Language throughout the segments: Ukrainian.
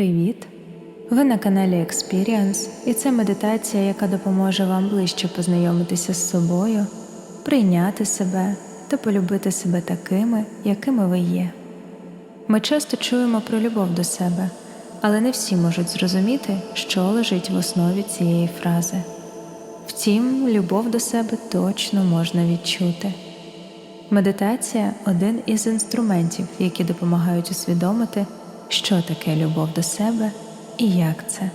Привіт! Ви на каналі Experience, і це медитація, яка допоможе вам ближче познайомитися з собою, прийняти себе та полюбити себе такими, якими ви є. Ми часто чуємо про любов до себе, але не всі можуть зрозуміти, що лежить в основі цієї фрази. Втім, любов до себе точно можна відчути. Медитація один із інструментів, які допомагають усвідомити, що таке любов до себе і як це.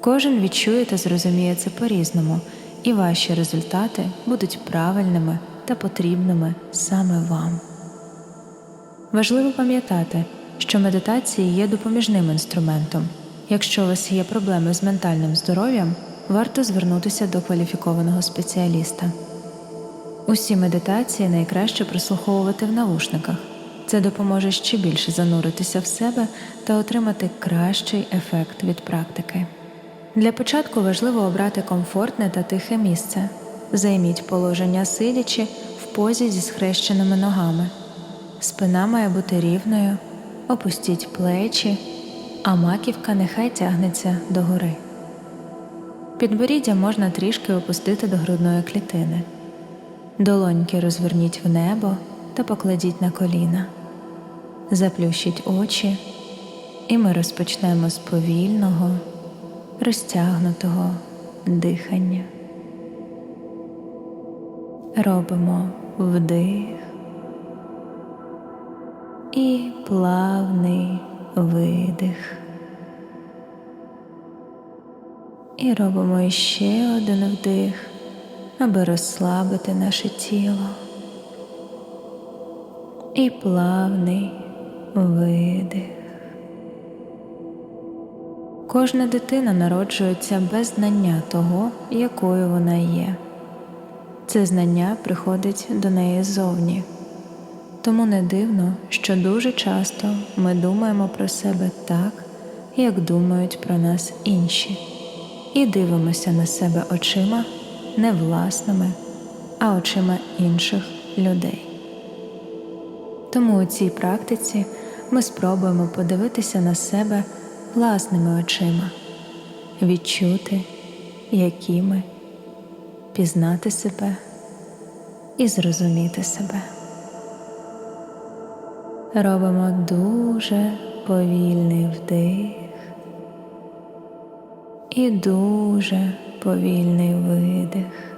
Кожен відчує та зрозуміє це по-різному, і ваші результати будуть правильними та потрібними саме вам. Важливо пам'ятати, що медитація є допоміжним інструментом. Якщо у вас є проблеми з ментальним здоров'ям, варто звернутися до кваліфікованого спеціаліста. Усі медитації найкраще прослуховувати в навушниках. Це допоможе ще більше зануритися в себе та отримати кращий ефект від практики. Для початку важливо обрати комфортне та тихе місце. Займіть положення сидячи в позі зі схрещеними ногами. Спина має бути рівною, опустіть плечі, а маківка нехай тягнеться догори. Підборіддя можна трішки опустити до грудної клітини. Долоньки розверніть в небо та покладіть на коліна. Заплющіть очі, і ми розпочнемо з повільного, розтягнутого дихання. Робимо вдих і плавний видих. І робимо ще один вдих, аби розслабити наше тіло. І плавний видих. Кожна дитина народжується без знання того, якою вона є. Це знання приходить до неї ззовні. Тому не дивно, що дуже часто ми думаємо про себе так, як думають про нас інші, і дивимося на себе очима не власними, а очима інших людей. Тому у цій практиці ми спробуємо подивитися на себе власними очима, відчути, які ми, пізнати себе і зрозуміти себе. Робимо дуже повільний вдих і дуже повільний видих.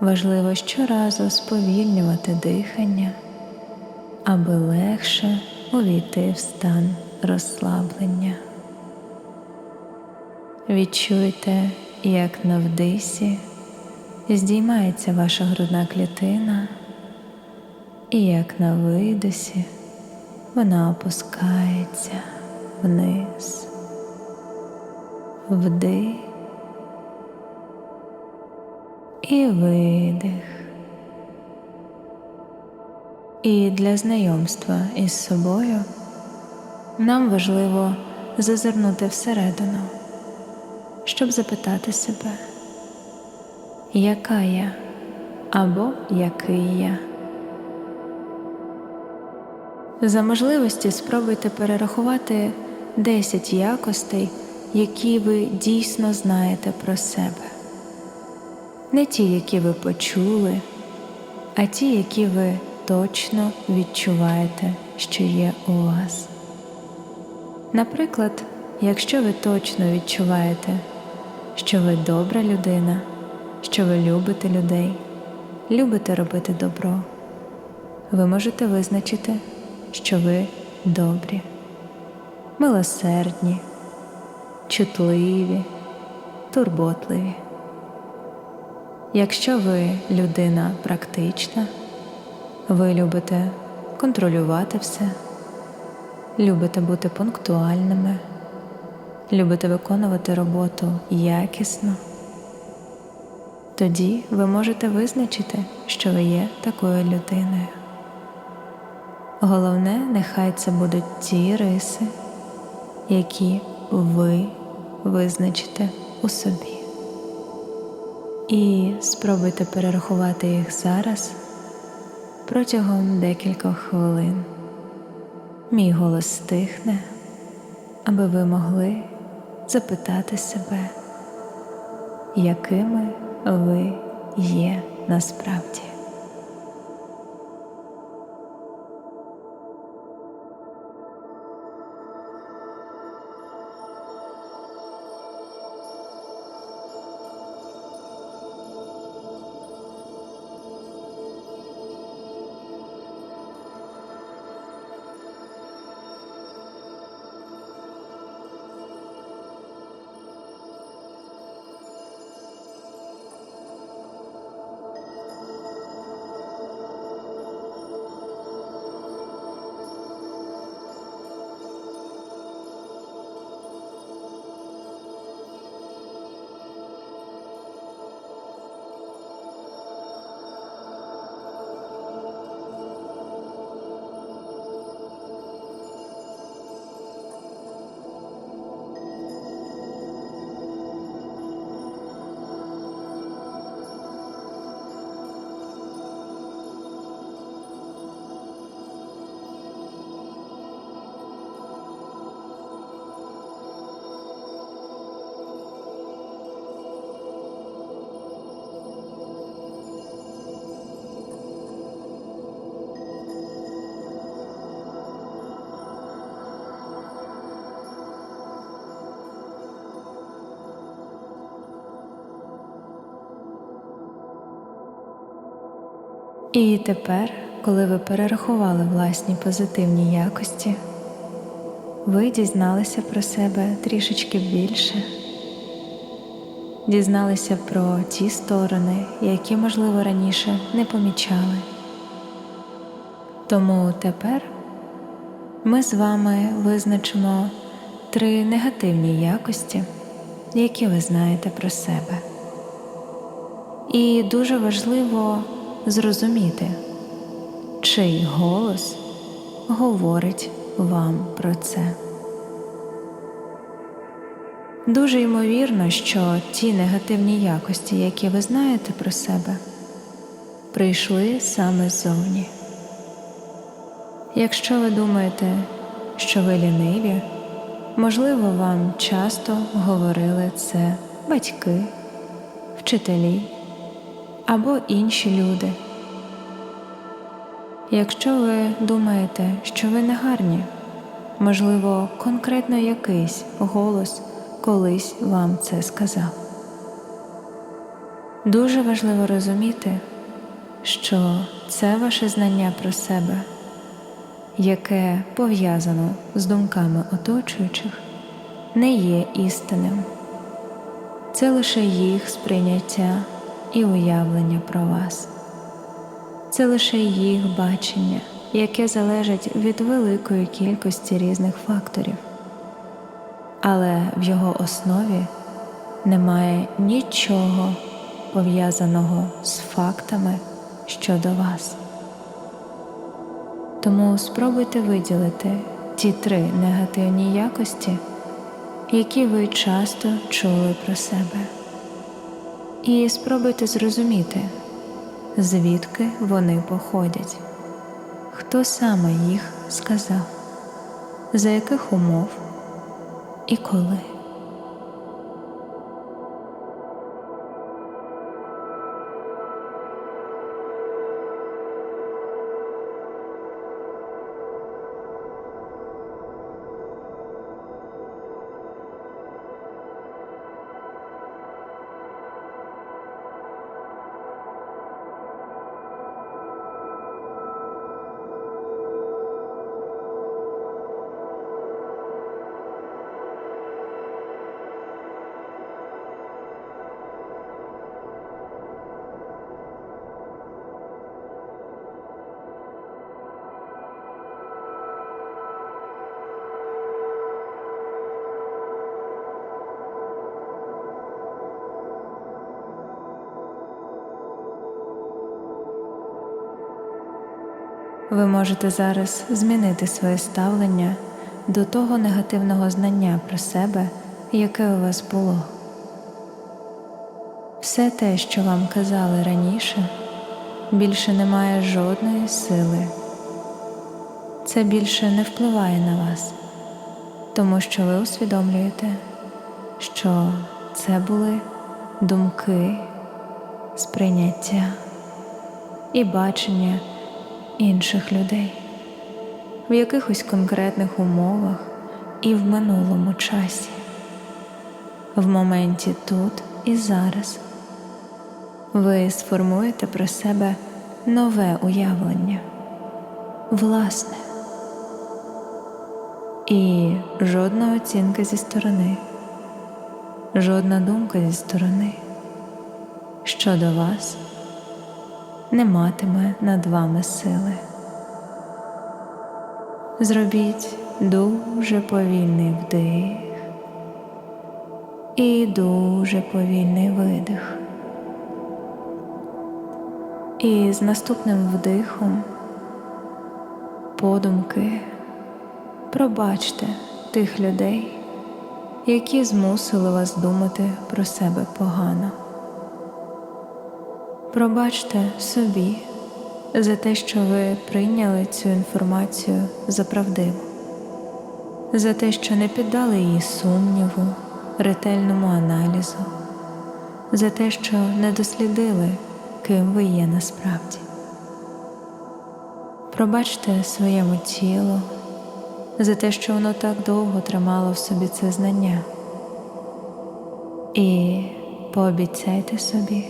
Важливо щоразу сповільнювати дихання, аби легше увійти в стан розслаблення. Відчуйте, як на вдисі здіймається ваша грудна клітина, і як на видосі вона опускається вниз, вдих і видих. І для знайомства із собою нам важливо зазирнути всередину, щоб запитати себе, яка я або який я. За можливості спробуйте перерахувати 10 якостей, які ви дійсно знаєте про себе. Не ті, які ви почули, а ті, які ви точно відчуваєте, що є у вас. Наприклад, якщо ви точно відчуваєте, що ви добра людина, що ви любите людей, любите робити добро, ви можете визначити, що ви добрі, милосердні, чутливі, турботливі. Якщо ви людина практична, ви любите контролювати все, любите бути пунктуальними, любите виконувати роботу якісно, тоді ви можете визначити, що ви є такою людиною. Головне, нехай це будуть ті риси, які ви визначите у собі. І спробуйте перерахувати їх зараз протягом декількох хвилин. Мій голос стихне, аби ви могли запитати себе, якими ви є насправді. І тепер, коли ви перерахували власні позитивні якості, ви дізналися про себе трішечки більше, дізналися про ті сторони, які, можливо, раніше не помічали. Тому тепер ми з вами визначимо три негативні якості, які ви знаєте про себе. І дуже важливо зрозуміти, чий голос говорить вам про це. Дуже ймовірно, що ті негативні якості, які ви знаєте про себе, прийшли саме ззовні. Якщо ви думаєте, що ви ліниві, можливо, вам часто говорили це батьки, вчителі або інші люди. Якщо ви думаєте, що ви не гарні, можливо, конкретно якийсь голос колись вам це сказав. Дуже важливо розуміти, що це ваше знання про себе, яке пов'язано з думками оточуючих, не є істинним. Це лише їх сприйняття і уявлення про вас. Це лише їх бачення, яке залежить від великої кількості різних факторів, але в його основі немає нічого пов'язаного з фактами щодо вас. Тому спробуйте виділити ті три негативні якості, які ви часто чули про себе і спробуйте зрозуміти, звідки вони походять, хто саме їх сказав, за яких умов? І коли. Ви можете зараз змінити своє ставлення до того негативного знання про себе, яке у вас було. Все те, що вам казали раніше, більше не має жодної сили. Це більше не впливає на вас. тому що ви усвідомлюєте, що це були думки, сприйняття і бачення інших людей. В якихось конкретних умовах і в минулому часі, в моменті тут і зараз. Ви сформуєте про себе нове уявлення, власне, і жодна оцінка зі сторони, жодна думка зі сторони. Щодо вас не матиме над вами сили. Зробіть дуже повільний вдих і дуже повільний видих. І з наступним вдихом подумки пробачте тих людей, які змусили вас думати про себе погано. Пробачте собі за те, що ви прийняли цю інформацію за правдиву, за те, що не піддали її сумніву, ретельному аналізу, за те, що не дослідили, ким ви є насправді. Пробачте своєму тілу за те, що воно так довго тримало в собі це знання. І пообіцяйте собі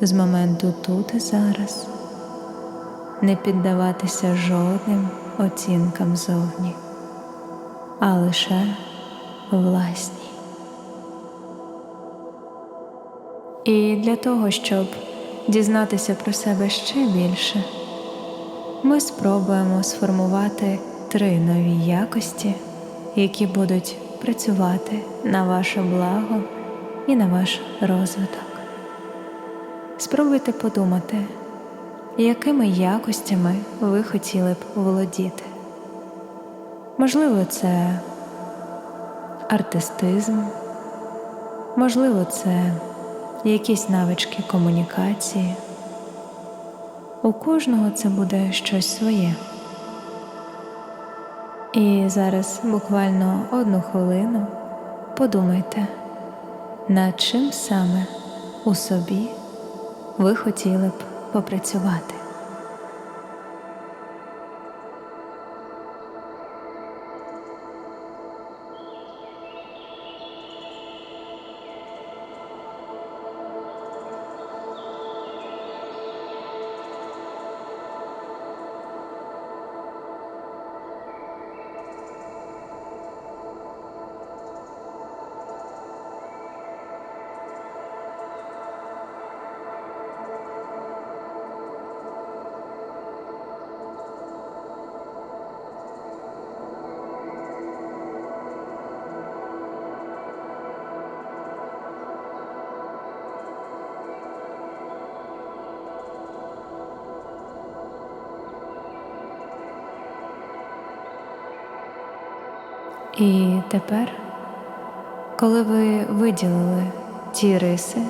з моменту тут і зараз не піддаватися жодним оцінкам зовні, а лише власній. І для того, щоб дізнатися про себе ще більше, ми спробуємо сформувати три нові якості, які будуть працювати на ваше благо і на ваш розвиток. Спробуйте подумати, якими якостями ви хотіли б володіти. Можливо, це артистизм, можливо, це якісь навички комунікації. У кожного це буде щось своє. І зараз буквально одну хвилину подумайте, над чим саме у собі ви хотіли б попрацювати. І тепер, коли ви виділили ті риси,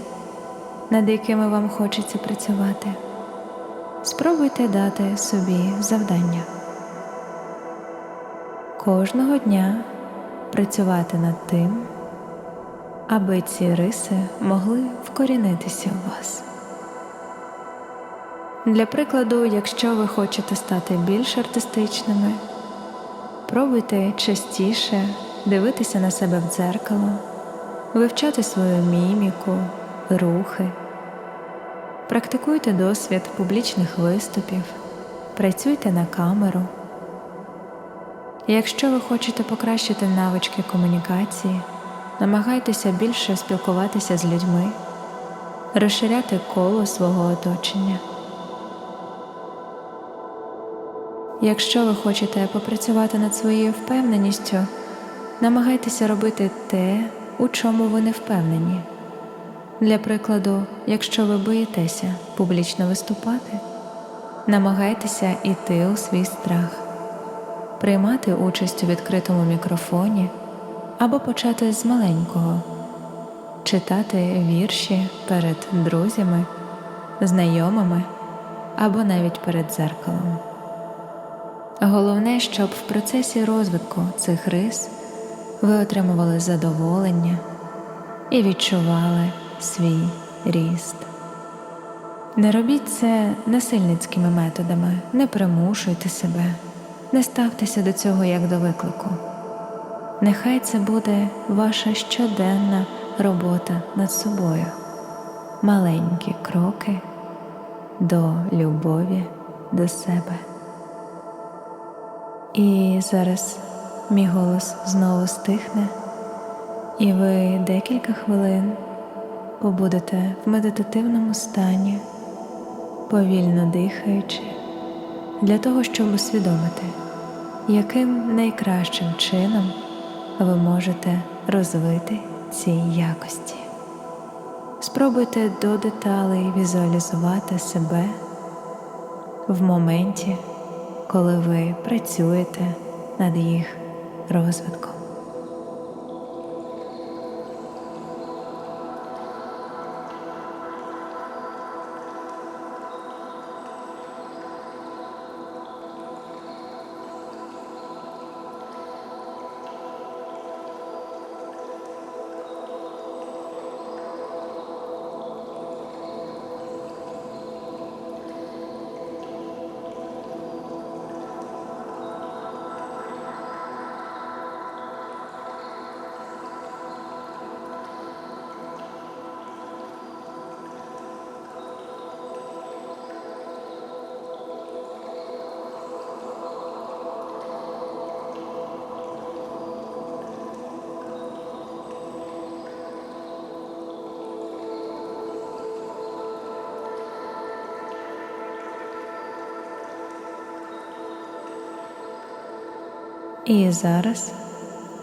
над якими вам хочеться працювати, спробуйте дати собі завдання. Кожного дня працювати над тим, аби ці риси могли вкорінитися у вас. Для прикладу, якщо ви хочете стати більш артистичними, Пробуйте частіше дивитися на себе в дзеркало, вивчати свою міміку, рухи, практикуйте досвід публічних виступів, працюйте на камеру. Якщо ви хочете покращити навички комунікації, намагайтеся більше спілкуватися з людьми, розширяти коло свого оточення. Якщо ви хочете попрацювати над своєю впевненістю, намагайтеся робити те, у чому ви не впевнені. Для прикладу, якщо ви боїтеся публічно виступати, намагайтеся йти у свій страх, приймати участь у відкритому мікрофоні або почати з маленького, читати вірші перед друзями, знайомими або навіть перед дзеркалом. Головне, щоб в процесі розвитку цих рис ви отримували задоволення і відчували свій ріст. Не робіть це насильницькими методами, не примушуйте себе, не ставтеся до цього як до виклику. Нехай це буде ваша щоденна робота над собою, маленькі кроки до любові до себе. І зараз мій голос знову стихне, і ви декілька хвилин побудете в медитативному стані, повільно дихаючи, для того, щоб усвідомити, яким найкращим чином ви можете розвити ці якості. Спробуйте до деталей візуалізувати себе в моменті, коли ви працюєте над їх розвитком. І зараз,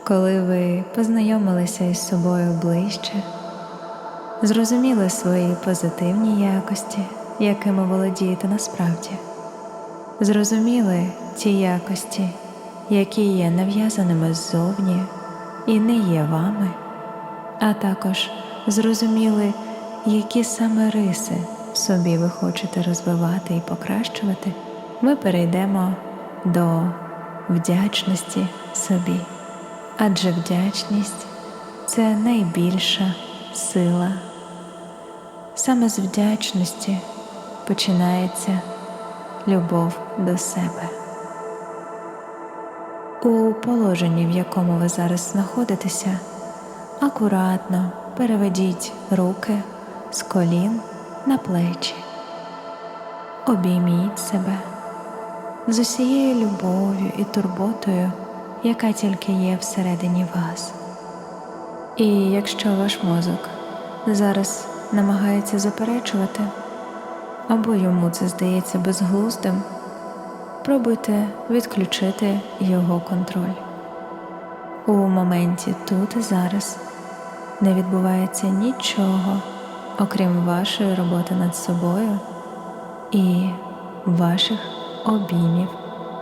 коли ви познайомилися із собою ближче, зрозуміли свої позитивні якості, якими володієте насправді, зрозуміли ті якості, які є нав'язаними ззовні і не є вами, а також зрозуміли, які саме риси собі ви хочете розвивати і покращувати, ми перейдемо до вдячності собі, адже вдячність це найбільша сила. Саме з вдячності починається любов до себе. У положенні, в якому ви зараз знаходитеся, акуратно переведіть руки з колін на плечі, обійміть себе з усією любов'ю і турботою, яка тільки є всередині вас. І якщо ваш мозок зараз намагається заперечувати, або йому це здається безглуздим, пробуйте відключити його контроль. У моменті тут і зараз не відбувається нічого, окрім вашої роботи над собою і ваших обіймів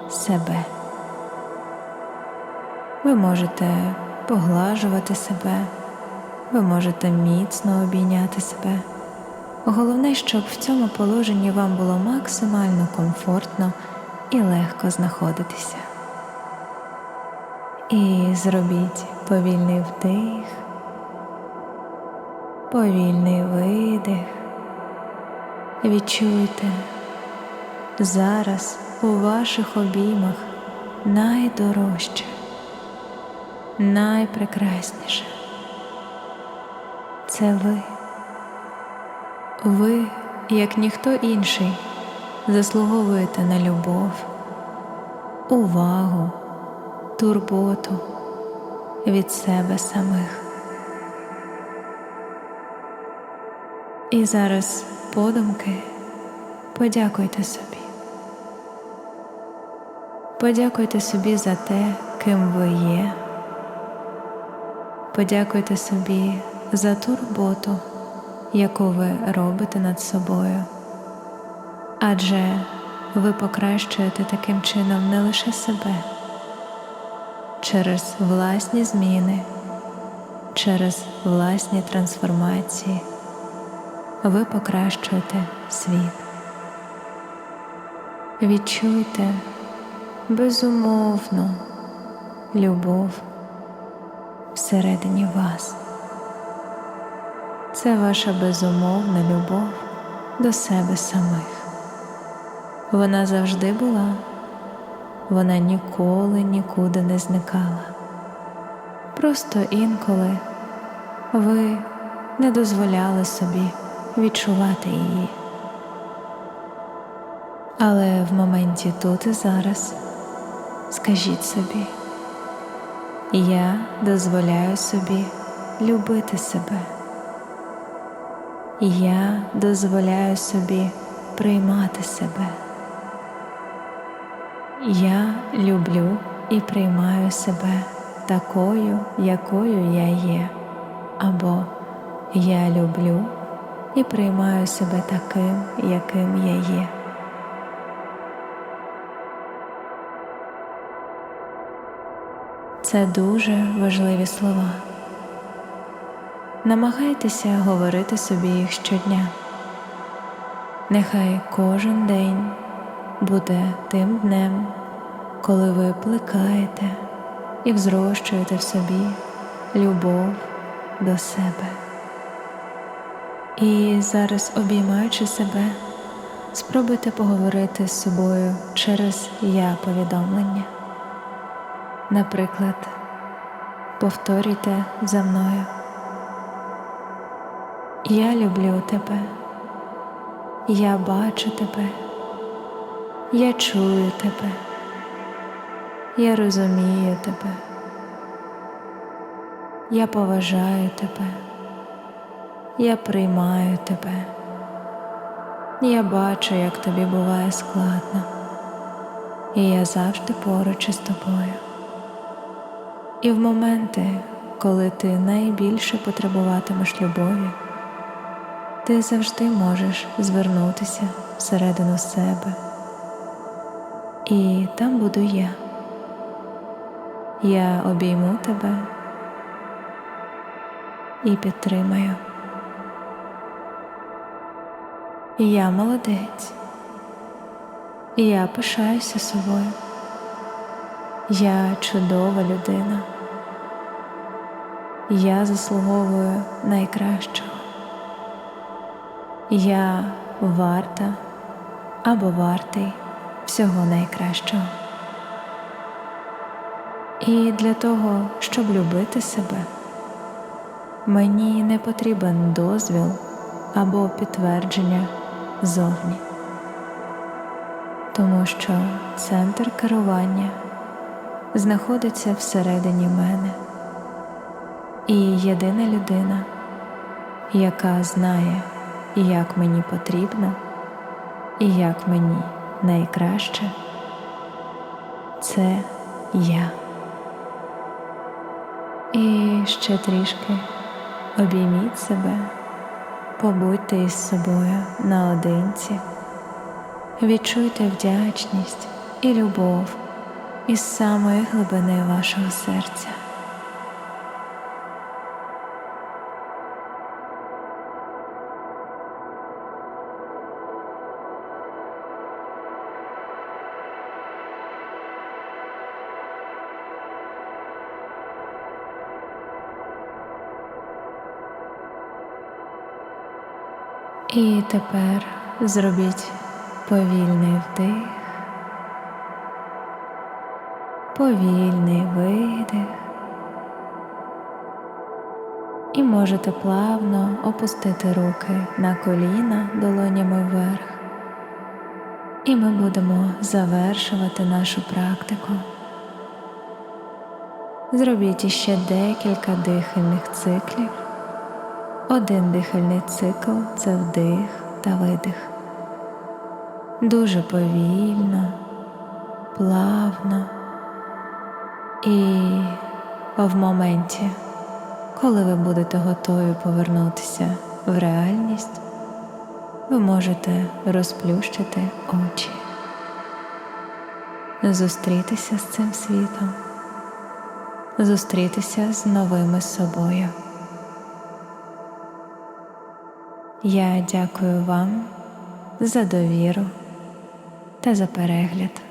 себе. Ви можете поглажувати себе, ви можете міцно обійняти себе. Головне, щоб в цьому положенні вам було максимально комфортно і легко знаходитися. І зробіть повільний вдих, повільний видих. Відчуйте зараз у ваших обіймах найдорожче, найпрекрасніше. Це ви. Ви, як ніхто інший, заслуговуєте на любов, увагу, турботу від себе самих. І зараз подумки подякуйте собі. Подякуйте собі за те, ким ви є. Подякуйте собі за ту роботу, яку ви робите над собою. Адже ви покращуєте таким чином не лише себе через власні зміни, через власні трансформації. Ви покращуєте світ. Відчуйте безумовну любов всередині вас. Це ваша безумовна любов до себе самих. Вона завжди була, вона ніколи нікуди не зникала. Просто інколи ви не дозволяли собі відчувати її. Але в моменті тут і зараз скажіть собі, я дозволяю собі любити себе. Я дозволяю собі приймати себе. Я люблю і приймаю себе такою, якою я є, або я люблю і приймаю себе таким, яким я є. Це дуже важливі слова. Намагайтеся говорити собі їх щодня. Нехай кожен день буде тим днем, коли ви плекаєте і взрощуєте в собі любов до себе. І зараз, обіймаючи себе, спробуйте поговорити з собою через я повідомлення. Наприклад, повторюйте за мною. Я люблю тебе, я бачу тебе, я чую тебе, я розумію тебе, я поважаю тебе, я приймаю тебе, я бачу, як тобі буває складно, і я завжди поруч із тобою. І в моменти, коли ти найбільше потребуватимеш любові, ти завжди можеш звернутися всередину себе. І там буду я. Я обійму тебе і підтримаю. Я молодець. Я пишаюся собою. Я чудова людина. Я заслуговую найкращого. Я варта або вартий всього найкращого. І для того, щоб любити себе, мені не потрібен дозвіл або підтвердження зовні, тому що центр керування знаходиться всередині мене, і єдина людина, яка знає, як мені потрібно і як мені найкраще, це я. І ще трішки обійміть себе, побудьте із собою наодинці, відчуйте вдячність і любов із самої глибини вашого серця. І тепер зробіть повільний вдих, повільний видих. І можете плавно опустити руки на коліна долонями вверх. І ми будемо завершувати нашу практику. Зробіть іще декілька дихальних циклів. Один дихальний цикл це вдих та видих. Дуже повільно, плавно і в моменті, коли ви будете готові повернутися в реальність, ви можете розплющити очі, зустрітися з цим світом, зустрітися з новими собою. Я дякую вам за довіру та за перегляд.